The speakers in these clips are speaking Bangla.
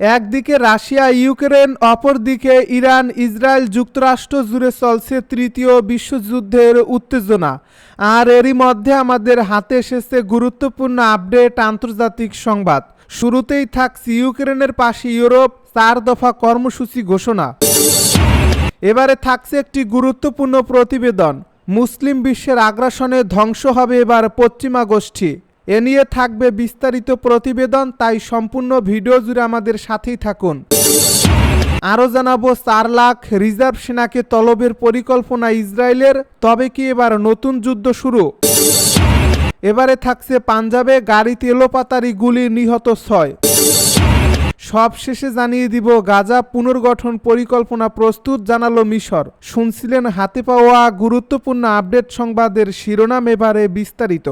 একদিকে রাশিয়া, ইউক্রেন, অপরদিকে ইরান, ইসরায়েল যুক্তরাষ্ট্র জুড়ে চলছে তৃতীয় বিশ্বযুদ্ধের উত্তেজনা। আর এরই মধ্যে আমাদের হাতে এসেছে গুরুত্বপূর্ণ আপডেট আন্তর্জাতিক সংবাদ। শুরুতেই থাকছে ইউক্রেনের পাশে ইউরোপ, চার দফা কর্মসূচি ঘোষণা। এবারে থাকছে একটি গুরুত্বপূর্ণ প্রতিবেদন। মুসলিম বিশ্বের আগ্রাসনে ধ্বংস হবে এবার পশ্চিমা গোষ্ঠী। এ নিয়ে থাকবে বিস্তারিত প্রতিবেদন, তাই সম্পূর্ণ ভিডিও জুড়ে আমাদের সাথেই থাকুন। আরও জানাব, চার লাখ রিজার্ভ সেনাকে তলবের পরিকল্পনা ইসরায়েলের, তবে কি এবার নতুন যুদ্ধ শুরু? এবারে থাকছে পাঞ্জাবে গাড়িতে এলোপাতারি গুলি নিহত ছয়। সব শেষে জানিয়ে দিব, গাজা পুনর্গঠন পরিকল্পনা প্রস্তুত, জানালো মিশর। শুনছিলেন হাতে পাওয়া গুরুত্বপূর্ণ আপডেট সংবাদের শিরোনাম এবারে বিস্তারিত।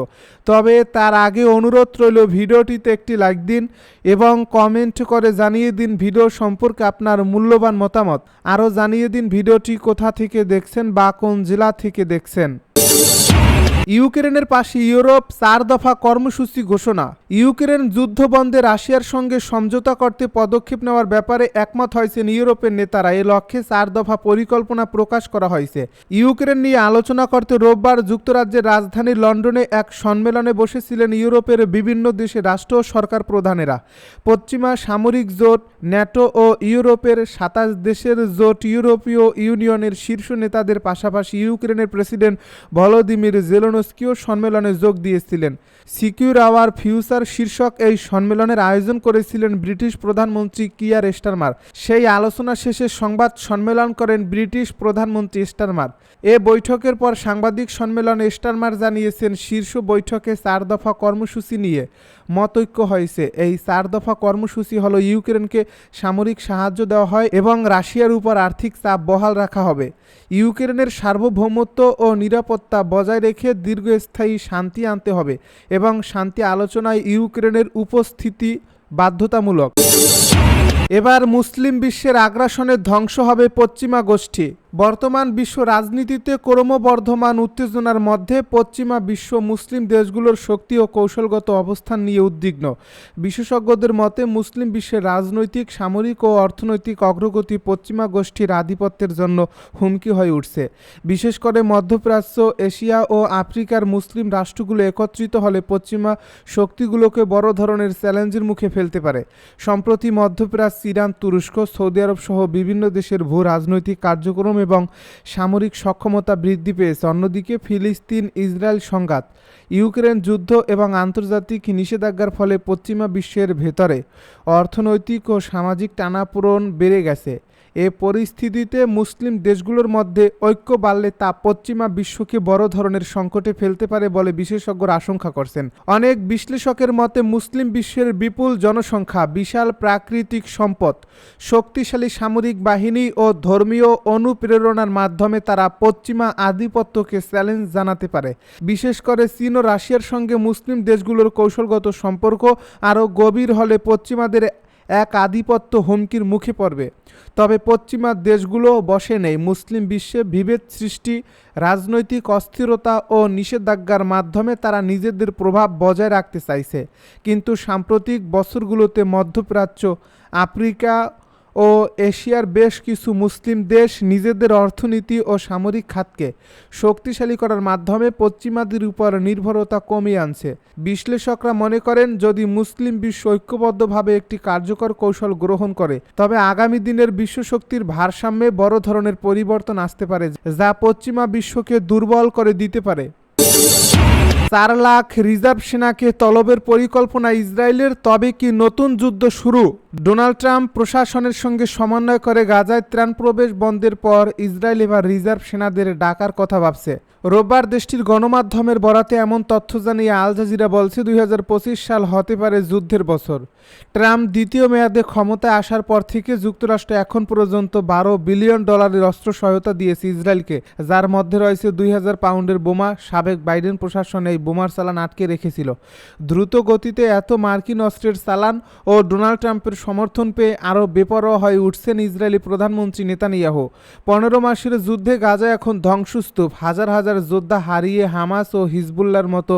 তবে তার আগে অনুরোধ রইল, ভিডিওটিতে একটি লাইক দিন এবং কমেন্ট করে জানিয়ে দিন ভিডিও সম্পর্কে আপনার মূল্যবান মতামত। আরও জানিয়ে দিন ভিডিওটি কোথা থেকে দেখছেন বা কোন জেলা থেকে দেখছেন। ইউক্রেনের পাশে ইউরোপ চার দফা কর্মসূচি ঘোষণা। ইউক্রেন যুদ্ধ বন্ধে রাশিয়ার সঙ্গে সমঝোতা করতে পদক্ষেপ নেওয়ার ব্যাপারে একমত হয়েছেন ইউরোপের নেতারা। এ লক্ষ্যে চার দফা পরিকল্পনা প্রকাশ করা হয়েছে। ইউক্রেন নিয়ে আলোচনা করতে রোববার যুক্তরাজ্যের রাজধানী লন্ডনে এক সম্মেলনে বসেছিলেন ইউরোপের বিভিন্ন দেশের রাষ্ট্র ও সরকার প্রধানেরা। পশ্চিমা সামরিক জোট, ন্যাটো ও ইউরোপের সাতাশ দেশের জোট, ইউরোপীয় ইউনিয়নের শীর্ষ নেতাদের পাশাপাশি ইউক্রেনের প্রেসিডেন্ট ভলোদিমির জেলোনস্কিও সম্মেলনে যোগ দিয়েছিলেন। সিকিউর আওয়ার ফিউচার শীর্ষক এই সম্মেলনের আয়োজন করেছিলেন ব্রিটিশ প্রধানমন্ত্রী কিয়ার স্টারমার সেই আলোচনা শেষে সংবাদ সম্মেলন করেন ব্রিটিশ প্রধানমন্ত্রী স্টারমার এ বৈঠকের পর সাংবাদিক সম্মেলনে স্টারমার জানিয়েছেন, শীর্ষ বৈঠকে চার দফা কর্মসূচি নিয়ে মতৈক্য হয়েছে। এই চার দফা কর্মসূচি হলো ইউক্রেনকে সামরিক সাহায্য দেওয়া হয় এবং রাশিয়ার উপর আর্থিক চাপ বহাল রাখা হবে। ইউক্রেনের সার্বভৌমত্ব ও নিরাপত্তা বজায় রেখে দীর্ঘস্থায়ী শান্তি আনতে হবে এবং শান্তি আলোচনায় ইউক্রেনের উপস্থিতি বাধ্যতামূলক। এবার মুসলিম বিশ্বের আগ্রাসনের ধ্বংস হবে পশ্চিমা গোষ্ঠী। বর্তমান বিশ্ব রাজনীতিতে ক্রমবর্ধমান উত্তেজনার মধ্যে পশ্চিমা বিশ্ব মুসলিম দেশগুলোর শক্তি ও কৌশলগত অবস্থান নিয়ে উদ্বিগ্ন। বিশেষজ্ঞদের মতে, মুসলিম বিশ্বের রাজনৈতিক, সামরিক ও অর্থনৈতিক অগ্রগতি পশ্চিমা গোষ্ঠীর আধিপত্যের জন্য হুমকি হয়ে উঠছে। বিশেষ করে মধ্যপ্রাচ্য, এশিয়া ও আফ্রিকার মুসলিম রাষ্ট্রগুলো একত্রিত হলে পশ্চিমা শক্তিগুলোকে বড় ধরনের চ্যালেঞ্জের মুখে ফেলতে পারে। সম্প্রতি মধ্যপ্রাচ্য, ইরান, তুরস্ক, সৌদি আরব সহ বিভিন্ন দেশের ভূ রাজনৈতিক কার্যক্রম এবং সামরিক সক্ষমতা বৃদ্ধি পেয়েছে। অন্যদিকে ফিলিস্তিন ইসরায়েল সংঘাত, ইউক্রেন যুদ্ধ এবং আন্তর্জাতিক নিষেধাজ্ঞার ফলে পশ্চিমা বিশ্বের ভেতরে অর্থনৈতিক ও সামাজিক টানাপোড়ন বেড়ে গেছে। এ পরিস্থিতিতে মুসলিম দেশগুলোর মধ্যে ঐক্য বাড়লে তা পশ্চিমা বিশ্বকে বড় ধরনের সংকটে ফেলতে পারে বলে বিশেষজ্ঞরা আশঙ্কা করছেন। অনেক বিশ্লেষকের মতে মুসলিম বিশ্বের বিপুল জনসংখ্যা, বিশাল প্রাকৃতিক সম্পদ, শক্তিশালী সামরিক বাহিনী ও ধর্মীয় অনুপ্রেরণার মাধ্যমে তারা পশ্চিমা আধিপত্যকে চ্যালেঞ্জ জানাতে পারে। বিশেষ করে চীন ও রাশিয়ার সঙ্গে মুসলিম দেশগুলোর কৌশলগত সম্পর্ক আরও গভীর হলে পশ্চিমাদের এক আধিপত্য হুমকির মুখে পড়বে। তবে পশ্চিমা দেশগুলো বসে নেই। মুসলিম বিশ্বে বিভেদ সৃষ্টি, রাজনৈতিক অস্থিরতা ও নিষেধাজ্ঞার মাধ্যমে তারা নিজেদের প্রভাব বজায় রাখতে চাইছে। কিন্তু সাম্প্রতিক বছরগুলোতে মধ্যপ্রাচ্য, আফ্রিকা ও এশিয়ার বেশ কিছু মুসলিম দেশ নিজেদের অর্থনীতি ও সামরিক খাতকে শক্তিশালী করার মাধ্যমে পশ্চিমাদের উপর নির্ভরতা কমিয়ে আনছে। বিশ্লেষকরা মনে করেন, যদি মুসলিম বিশ্ব ঐক্যবদ্ধভাবে একটি কার্যকর কৌশল গ্রহণ করে, তবে আগামী দিনের বিশ্বশক্তির ভারসাম্যে বড় ধরনের পরিবর্তন আসতে পারে, যা পশ্চিমা বিশ্বকে দুর্বল করে দিতে পারে। চার লাখ রিজার্ভ সেনাকে তলবের পরিকল্পনা ইসরায়েলের তবে কি নতুন যুদ্ধ শুরু? ডোনাল্ড ট্রাম্প প্রশাসনের সঙ্গে সমন্বয় করে গাজায় ত্রাণ প্রবেশ বন্ধের পর ইসরায়েল এবার রিজার্ভ সেনাদের ডাকার কথা ভাবছে। রোববার দেশটির গণমাধ্যমের বরাতে এমন তথ্য জানিয়ে আল জাজিরা বলছে, দুই হাজার পঁচিশ সাল হতে পারে যুদ্ধের বছর। ট্রাম্প দ্বিতীয় মেয়াদে ক্ষমতায় আসার পর থেকে যুক্তরাষ্ট্র এখন পর্যন্ত বারো বিলিয়ন ডলারের অস্ত্র সহায়তা দিয়েছে ইসরায়েলকে, যার মধ্যে রয়েছে দুই হাজার পাউন্ডের বোমা, সাবেক বাইডেন প্রশাসন এই বোমার চালান আটকে রেখেছিল। দ্রুত গতিতে এত মার্কিন অস্ত্রের চালান ও ডোনাল্ড ট্রাম্পের সমর্থন পেয়ে আরও বেপরোয়া হয়ে উঠছেন ইসরায়েলি প্রধানমন্ত্রী নেতানিয়াহু। পনেরো মাসের যুদ্ধে গাজা এখন ধ্বংসস্তূপ। হাজার হাজার যোদ্ধা হারিয়ে হামাস ও হিজবুল্লার মতো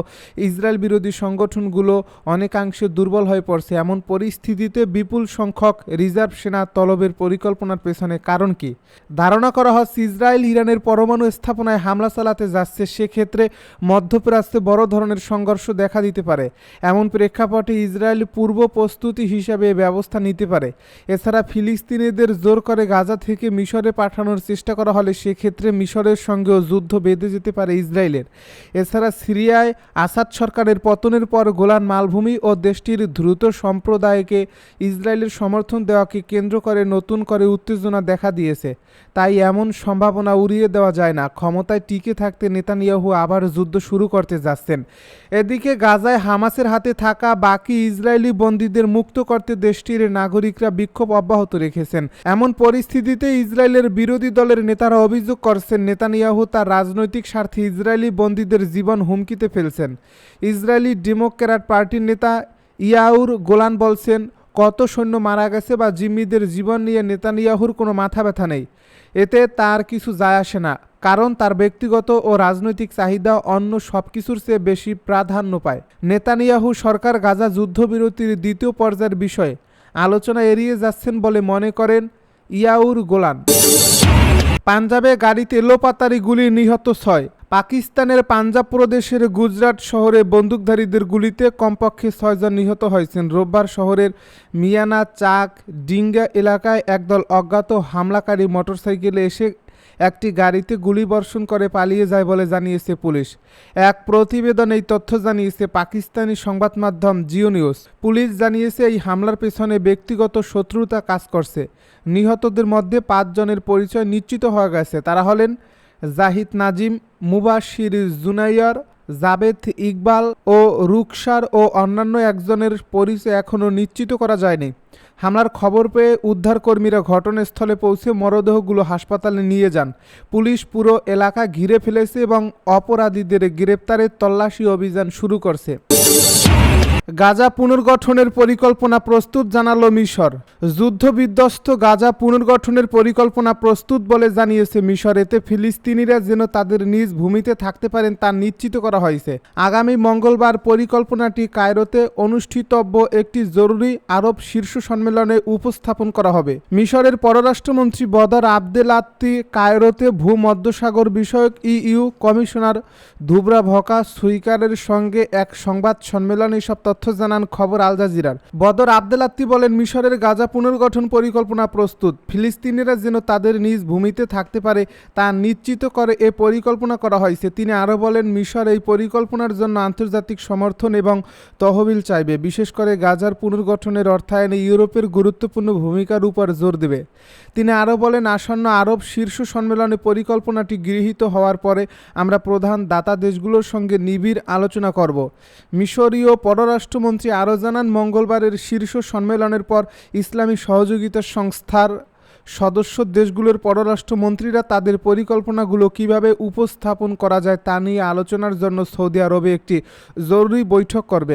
ইসরায়েল বিরোধী সংগঠনগুলো অনেকাংশে দুর্বল হয়ে পড়ছে। এমন পরিস্থিতিতে বিপুল সংখ্যক রিজার্ভ সেনা তলবের পরিকল্পনার পেছনে কারণ কি? ধারণা করা হচ্ছে ইসরায়েল ইরানের পরমাণু স্থাপনায় হামলা চালাতে যাচ্ছে, সেক্ষেত্রে মধ্যপ্রাচ্যে বড় ধরনের সংঘর্ষ দেখা দিতে পারে। এমন প্রেক্ষাপটে ইসরায়েল পূর্ব প্রস্তুতি হিসাবে এ ব্যবস্থা নিতে পারে। এছাড়া ফিলিস্তিনিদের জোর করে গাজা থেকে মিশরে পাঠানোর চেষ্টা করা হলে সেক্ষেত্রে মিশরের সঙ্গেও যুদ্ধ বেঁধে যেতে পারে ইসরায়েলের। এছাড়া সিরিয়ায় আসাদ সরকারের পতনের পর গোলান মালভূমি ও দেশটির দ্রুত সম্প্রদায়কে ইসরায়েলের সমর্থন দেওয়াকে কেন্দ্র করে নতুন করে উত্তেজনা দেখা দিয়েছে। তাই এমন সম্ভাবনা উড়িয়ে দেওয়া যায় না। ক্ষমতায় টিকে থাকতে নেতানিয়াহু আবার যুদ্ধ শুরু করতে যাচ্ছেন। এদিকে গাজায় হামাসের হাতে থাকা বাকি ইসরায়েলি বন্দীদের মুক্ত করতে দেশটির নাগরিকরা বিক্ষোভ অব্যাহত রেখেছেন। এমন পরিস্থিতিতে ইসরায়েলের বিরোধী দলের নেতারা অভিযোগ করছেন, নেতানিয়াহু তার রাজনৈতিক স্বার্থে ইসরায়েলি বন্দীদের জীবন হুমকিতে ফেলছেন। ইসরায়েলি ডেমোক্র্যাট পার্টির নেতা ইয়াউর গোলান বলছেন, কত সৈন্য মারা গেছে বা জিম্মিদের জীবন নিয়ে নেতানিয়াহুর কোনো মাথা ব্যথা নেই। এতে তার কিছু যায় আসে না। কারণ তার ব্যক্তিগত ও রাজনৈতিক চাহিদা অন্য সব কিছুর চেয়ে বেশি প্রাধান্য পায়। নেতানিয়াহু সরকার গাজা যুদ্ধবিরতির দ্বিতীয় পর্যায়ের বিষয়ে আলোচনা এড়িয়ে যাচ্ছেন বলে মনে করেন ইয়াউর গোলান। পাঞ্জাবে গাড়িতে লোপাতারি গুলি নিহত ছয়। পাকিস্তানের পাঞ্জাব প্রদেশের গুজরাট শহরে বন্দুকধারীদের গুলিতে কমপক্ষে ছয়জন নিহত হয়েছেন। রোববার শহরের মিয়ানা চাক ডিঙ্গা এলাকায় একদল অজ্ঞাত হামলাকারী মোটরসাইকেলে এসে একটি গাড়িতে গুলি বর্ষণ করে পালিয়ে যায় বলে জানিয়েছে পুলিশ। এক প্রতিবেদন এই তথ্য জানিয়েছে পাকিস্তানি সংবাদ মাধ্যম জিও নিউজ। পুলিশ জানিয়েছে এই হামলার পেছনে ব্যক্তিগত শত্রুতা কাজ করছে। নিহতদের মধ্যে পাঁচজনের পরিচয় নিশ্চিত হয়ে গেছে। তারা হলেন জাহিদ নাজিম, মুবাশির জুনাইয়ার, জাবেদ ইকবাল ও রুকসার ও অন্যান্য একজনের পরিচয় এখনও নিশ্চিত করা যায়নি। হামলার খবর পেয়ে উদ্ধারকর্মীরা ঘটনাস্থলে পৌঁছে মরদেহগুলো হাসপাতালে নিয়ে যান। পুলিশ পুরো এলাকা ঘিরে ফেলেছে এবং অপরাধীদের গ্রেপ্তারের তল্লাশি অভিযান শুরু করছে। গাজা পুনর্গঠনের পরিকল্পনা প্রস্তুত জানালো মিশর। যুদ্ধবিধ্বস্ত গাজা পুনর্গঠনের পরিকল্পনা প্রস্তুত বলে জানিয়েছে মিশর। এতে ফিলিস্তিনিরা যেন তাদের নিজ ভূমিতে থাকতে পারেন তা নিশ্চিত করা হয়েছে। আগামী মঙ্গলবার পরিকল্পনাটি কায়রোতে অনুষ্ঠিতব্য একটি জরুরি আরব শীর্ষ সম্মেলনে উপস্থাপন করা হবে। মিশরের পররাষ্ট্রমন্ত্রী বদর আবদেল আত্তি কায়রোতে ভূমধ্যসাগর বিষয়ক ইইউ কমিশনার ধুবরা ভকা সুইকারের সঙ্গে এক সংবাদ সম্মেলনে সব তথ্য জানান খবর আল জাজিরার। বদর আবদেল আত্তি বলেন, মিশরের গাজা পুনর্গঠন পরিকল্পনা প্রস্তুত। ফিলিস্তিনিরা যেন তাদের নিজ ভূমিতে থাকতে পারে, তা নিশ্চিত করে এ পরিকল্পনা করা হয়েছে। তিনি আরও বলেন, মিশর এই পরিকল্পনার জন্য আন্তর্জাতিক সমর্থন এবং তহবিল চাইবে। বিশেষ করে গাজার পুনর্গঠনের অর্থায়নে ইউরোপের গুরুত্বপূর্ণ ভূমিকার উপর জোর দেবে। তিনি আরও বলেন, আসন্ন আরব শীর্ষ সম্মেলনে পরিকল্পনাটি গৃহীত হওয়ার পরে আমরা প্রধান দাতা দেশগুলোর সঙ্গে নিবিড় আলোচনা করব। মিশরীয় পররাষ্ট্রমন্ত্রী আরও জানান, মঙ্গলবারের শীর্ষ সম্মেলনের পর ইসলামী সহযোগিতা সংস্থার সদস্য দেশগুলোর পররাষ্ট্রমন্ত্রীরা তাদের পরিকল্পনাগুলো কীভাবে উপস্থাপন করা যায় তা নিয়ে আলোচনার জন্য সৌদি আরবে একটি জরুরি বৈঠক করবেন।